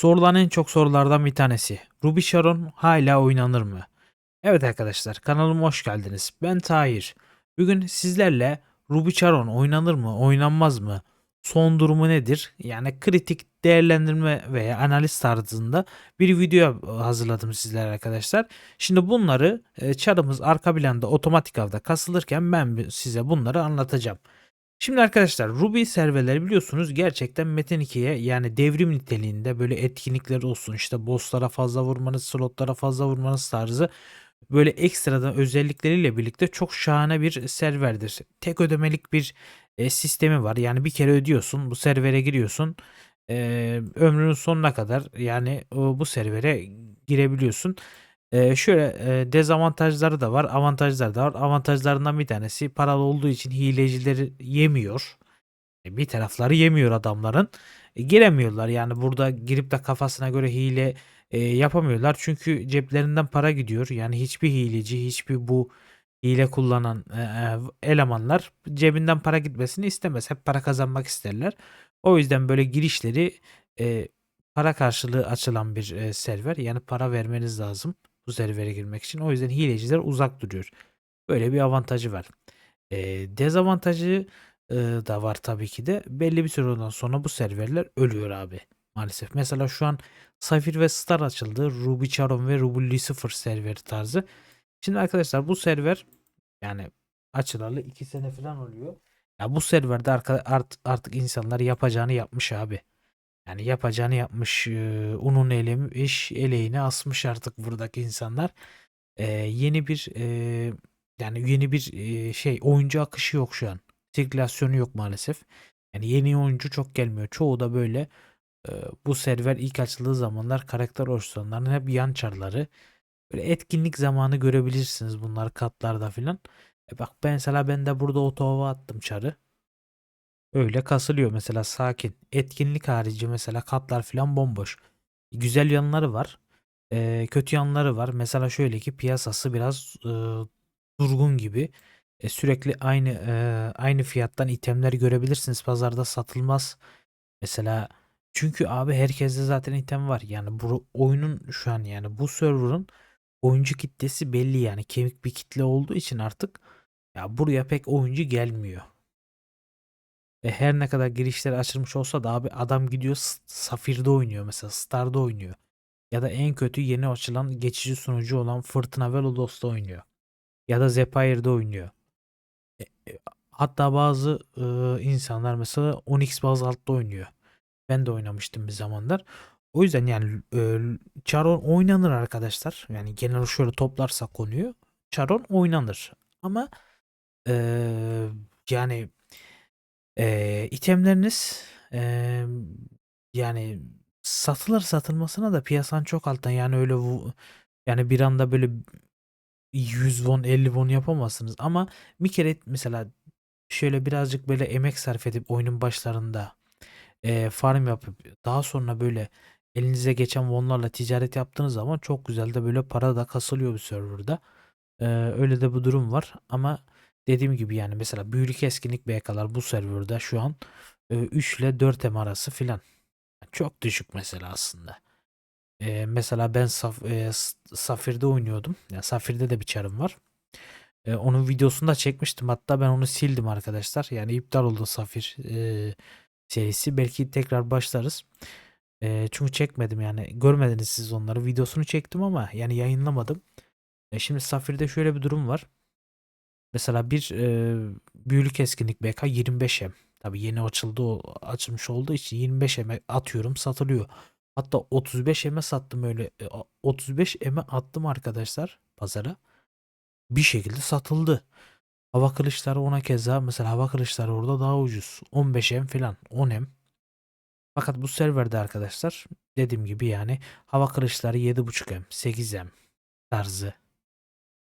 Sorulan en çok sorulardan bir tanesi. Ruby Sharon hala oynanır mı? Evet arkadaşlar kanalıma hoş geldiniz. Ben Tahir. Bugün sizlerle Ruby Sharon oynanır mı oynanmaz mı? Son durumu nedir? Yani kritik değerlendirme veya analiz tarzında bir video hazırladım sizlere arkadaşlar. Şimdi bunları e, çarımız arka planda otomatik avda kasılırken ben size bunları anlatacağım. Şimdi arkadaşlar Ruby serverleri biliyorsunuz gerçekten Metin 2'ye yani devrim niteliğinde böyle etkinlikler olsun işte bosslara fazla vurmanız, slotlara fazla vurmanız tarzı böyle ekstradan özellikleriyle birlikte çok şahane bir serverdir. Tek ödemelik bir e, sistemi var. Yani bir kere ödüyorsun, bu servere giriyorsun. E, ömrünün sonuna kadar yani o, bu servere girebiliyorsun. Ee, şöyle e, dezavantajları da var, avantajları da var. Avantajlarından bir tanesi paralı olduğu için hilecileri yemiyor. E, bir tarafları yemiyor adamların. E, giremiyorlar yani burada girip de kafasına göre hile e, yapamıyorlar. Çünkü ceplerinden para gidiyor. Yani hiçbir hileci, hiçbir bu hile kullanan e, e, elemanlar cebinden para gitmesini istemez. Hep para kazanmak isterler. O yüzden böyle girişleri e, para karşılığı açılan bir e, server. Yani para vermeniz lazım bu servere girmek için. O yüzden hileciler uzak duruyor. Böyle bir avantajı var. E, dezavantajı e, da var tabii ki de. Belli bir süreden sonra bu serverler ölüyor abi. Maalesef. Mesela şu an Safir ve Star açıldı. Ruby Charon ve Ruby Lucifer serveri tarzı. Şimdi arkadaşlar bu server yani açılalı 2 sene falan oluyor. Ya bu serverde art, artık insanlar yapacağını yapmış abi. Yani yapacağını yapmış. E, unun elemiş, eleğini asmış artık buradaki insanlar. E, yeni bir e, yani yeni bir e, şey oyuncu akışı yok şu an. Sirkülasyonu yok maalesef. Yani yeni oyuncu çok gelmiyor. Çoğu da böyle e, bu server ilk açıldığı zamanlar karakter oluşturanların hep yan çarları. Böyle etkinlik zamanı görebilirsiniz bunlar katlarda filan. E bak mesela ben de burada otova attım çarı. Öyle kasılıyor mesela sakin. Etkinlik harici mesela katlar falan bomboş. Güzel yanları var. Ee, kötü yanları var. Mesela şöyle ki piyasası biraz e, durgun gibi. E, sürekli aynı e, aynı fiyattan itemler görebilirsiniz. Pazarda satılmaz. Mesela çünkü abi herkeste zaten item var. Yani bu oyunun şu an yani bu server'ın oyuncu kitlesi belli yani kemik bir kitle olduğu için artık ya buraya pek oyuncu gelmiyor. E, her ne kadar girişleri açılmış olsa da abi adam gidiyor Safir'de oynuyor mesela Star'da oynuyor. Ya da en kötü yeni açılan geçici sunucu olan Fırtına Velodos'ta oynuyor. Ya da Zepire'de oynuyor. E, e, hatta bazı e, insanlar mesela Onyx Basalt'ta oynuyor. Ben de oynamıştım bir zamanlar. O yüzden yani e, Charon oynanır arkadaşlar. Yani genel şöyle toplarsak konuyu. Charon oynanır. Ama e, yani Eee, itemleriniz, eee, yani satılır satılmasına da piyasanın çok alttan yani öyle vu yani bir anda böyle 100 won 50 won yapamazsınız ama bir kere mesela şöyle birazcık böyle emek sarf edip oyunun başlarında eee, farm yapıp daha sonra böyle elinize geçen wonlarla ticaret yaptığınız zaman çok güzel de böyle para da kasılıyor bu serverda. Eee, öyle de bu durum var ama Dediğim gibi yani mesela büyülük eskinlik BK'lar bu serverda şu an e, 3 ile 4 M arası filan. Çok düşük mesela aslında. E, mesela ben Saf, e, Safir'de oynuyordum. Yani Safir'de de bir çarım var. E, onun videosunu da çekmiştim. Hatta ben onu sildim arkadaşlar. Yani iptal oldu Safir e, serisi. Belki tekrar başlarız. E, çünkü çekmedim yani. Görmediniz siz onları. Videosunu çektim ama yani yayınlamadım. E, şimdi Safir'de şöyle bir durum var. Mesela bir e, büyülük eskinlik BK 25M. Tabi yeni açıldı açılmış olduğu için 25M atıyorum satılıyor. Hatta 35M'e sattım öyle. 35M'e attım arkadaşlar pazara. Bir şekilde satıldı. Hava kılıçları ona keza mesela hava kılıçları orada daha ucuz. 15M falan 10M. Fakat bu serverde arkadaşlar dediğim gibi yani hava kılıçları 7.5M 8M tarzı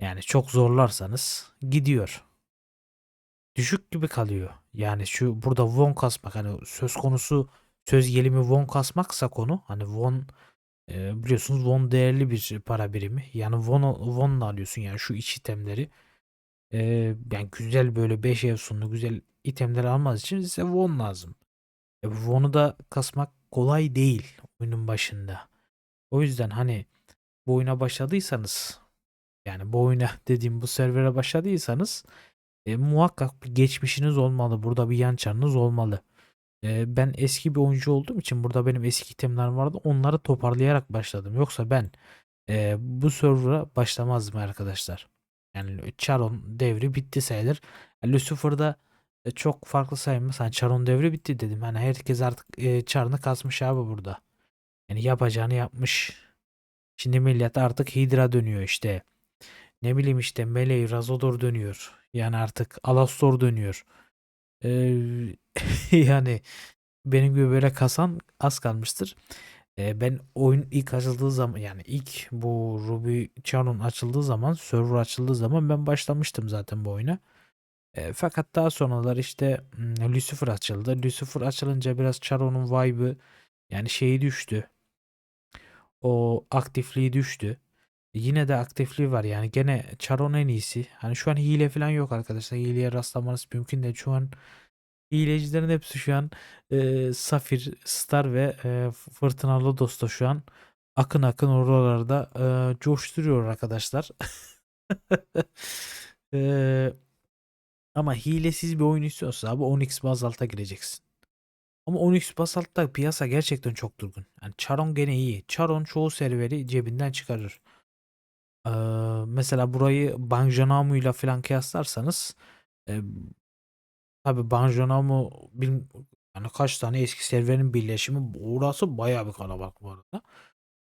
yani çok zorlarsanız gidiyor. Düşük gibi kalıyor. Yani şu burada won kasmak hani söz konusu söz gelimi won kasmaksa konu hani won e, biliyorsunuz won değerli bir para birimi. Yani won won'la alıyorsun yani şu iç itemleri. E, yani güzel böyle 5 ev sonu güzel itemleri almaz için size won lazım. E, won'u da kasmak kolay değil. oyunun başında. O yüzden hani bu oyuna başladıysanız yani bu oyuna dediğim bu servere başladıysanız e, muhakkak bir geçmişiniz olmalı. Burada bir yan çarınız olmalı. E, ben eski bir oyuncu olduğum için burada benim eski itemler vardı. Onları toparlayarak başladım. Yoksa ben e, bu server'a başlamazdım arkadaşlar. Yani Charon devri bitti sayılır. Yani Lucifer'da e, çok farklı sayılmaz. Hani Charon devri bitti dedim. Hani herkes artık e, Char'ını kasmış abi burada. Yani yapacağını yapmış. Şimdi millet artık Hydra dönüyor işte. Ne bileyim işte Melee, Razodor dönüyor. Yani artık Alastor dönüyor. Ee, yani benim gibi böyle kasan az kalmıştır. Ee, ben oyun ilk açıldığı zaman yani ilk bu Ruby Charon açıldığı zaman server açıldığı zaman ben başlamıştım zaten bu oyuna. Ee, fakat daha sonralar işte hmm, Lucifer açıldı. Lucifer açılınca biraz Charon'un vibe'ı yani şeyi düştü. O aktifliği düştü. Yine de aktifliği var yani gene Charon en iyisi. Hani şu an hile falan yok arkadaşlar. Hileye rastlamanız mümkün değil. Şu an hilecilerin hepsi şu an e, Safir, Star ve e, Fırtınalı Dosta şu an akın akın oralarda e, coşturuyor arkadaşlar. E, ama hilesiz bir oyun istiyorsa abi 10x bazalta gireceksin. Ama 10x basaltta piyasa gerçekten çok durgun. Yani Charon gene iyi. Charon çoğu serveri cebinden çıkarır. Ee, mesela burayı Banjanamu ile falan kıyaslarsanız e, tabi Banjanamu bil- yani kaç tane eski serverin birleşimi orası bayağı bir kalabalık bu arada.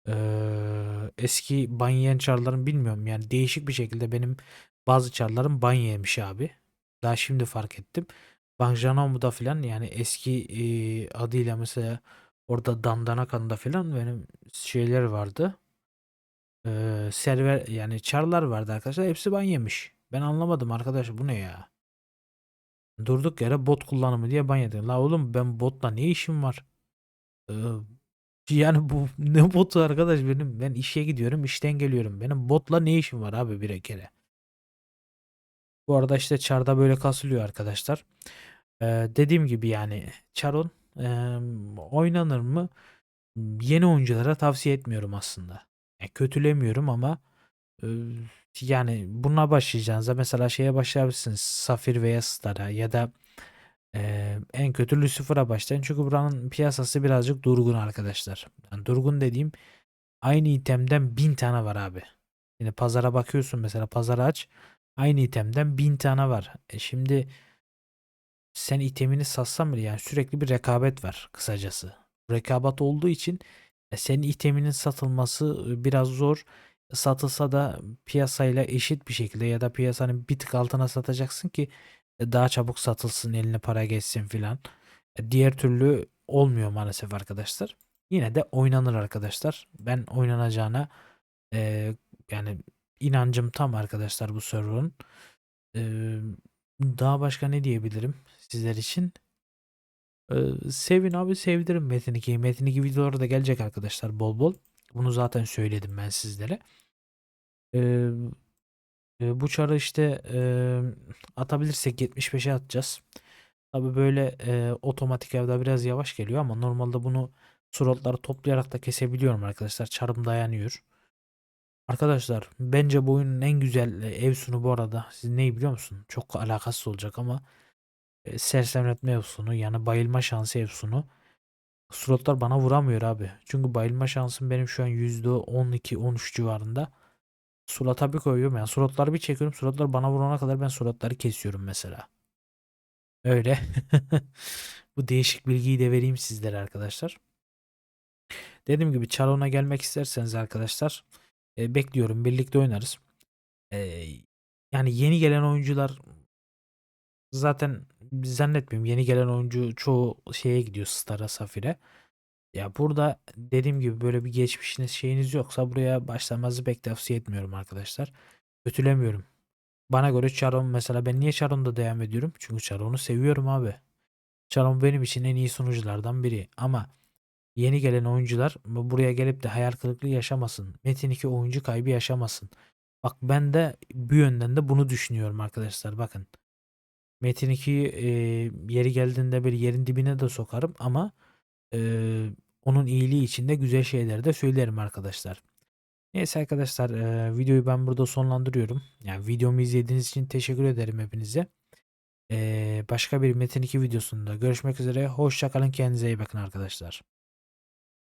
Ee, eski ban yiyen çarların bilmiyorum yani değişik bir şekilde benim bazı çarlarım ban yemiş abi. Daha şimdi fark ettim. Banjanamu'da falan yani eski e, adıyla mesela orada Dandanakan'da falan benim şeyler vardı. Ee, server yani çarlar vardı arkadaşlar. Hepsi ban yemiş. Ben anlamadım arkadaş bu ne ya? Durduk yere bot kullanımı diye ban yedim. La oğlum ben botla ne işim var? Ee, yani bu ne botu arkadaş benim? Ben işe gidiyorum işten geliyorum. Benim botla ne işim var abi bir kere? Bu arada işte çarda böyle kasılıyor arkadaşlar. Ee, dediğim gibi yani Charon e, oynanır mı? Yeni oyunculara tavsiye etmiyorum aslında. Yani kötülemiyorum ama e, yani buna başlayacağınızda mesela şeye başlayabilirsiniz. Safir veya Star'a ya da e, en kötü Lucifer'a başlayın. Çünkü buranın piyasası birazcık durgun arkadaşlar. Yani durgun dediğim aynı itemden bin tane var abi. Yine pazara bakıyorsun mesela pazarı aç. Aynı itemden bin tane var. E şimdi sen itemini satsan bile yani sürekli bir rekabet var kısacası. Rekabet olduğu için e, senin iteminin satılması e, biraz zor. Satılsa da piyasayla eşit bir şekilde ya da piyasanın bir tık altına satacaksın ki e, daha çabuk satılsın eline para geçsin filan. Diğer türlü olmuyor maalesef arkadaşlar. Yine de oynanır arkadaşlar. Ben oynanacağına e, yani inancım tam arkadaşlar bu server'ın. E, daha başka ne diyebilirim sizler için? Ee, sevin abi sevdirin Metin 2'yi. Metin 2 videoları da gelecek arkadaşlar bol bol. Bunu zaten söyledim ben sizlere. Ee, e, bu çarı işte e, atabilirsek 75'e atacağız. Tabi böyle e, otomatik evde biraz yavaş geliyor ama normalde bunu slotları toplayarak da kesebiliyorum arkadaşlar. Çarım dayanıyor. Arkadaşlar bence bu oyunun en güzel e, ev sunu bu arada. Siz neyi biliyor musun? Çok alakasız olacak ama e, sersemletme evsunu yani bayılma şansı evsunu. Slotlar bana vuramıyor abi. Çünkü bayılma şansım benim şu an %12-13 civarında. Slota bir koyuyorum yani slotları bir çekiyorum. Slotlar bana vurana kadar ben slotları kesiyorum mesela. Öyle. Bu değişik bilgiyi de vereyim sizlere arkadaşlar. Dediğim gibi Charon'a gelmek isterseniz arkadaşlar e, bekliyorum. Birlikte oynarız. E, yani yeni gelen oyuncular zaten zannetmiyorum. Yeni gelen oyuncu çoğu şeye gidiyor Star'a, Safir'e. Ya burada dediğim gibi böyle bir geçmişiniz şeyiniz yoksa buraya başlamanızı pek tavsiye etmiyorum arkadaşlar. Kötülemiyorum. Bana göre Charon mesela ben niye Charon'da devam ediyorum? Çünkü Charon'u seviyorum abi. Charon benim için en iyi sunuculardan biri. Ama yeni gelen oyuncular buraya gelip de hayal kırıklığı yaşamasın. Metin 2 oyuncu kaybı yaşamasın. Bak ben de bir yönden de bunu düşünüyorum arkadaşlar. Bakın. Metin 2'yi e, yeri geldiğinde böyle yerin dibine de sokarım ama e, onun iyiliği için de güzel şeyleri de söylerim arkadaşlar. Neyse arkadaşlar e, videoyu ben burada sonlandırıyorum. Yani videomu izlediğiniz için teşekkür ederim hepinize. E, başka bir Metin 2 videosunda görüşmek üzere. Hoşçakalın kendinize iyi bakın arkadaşlar.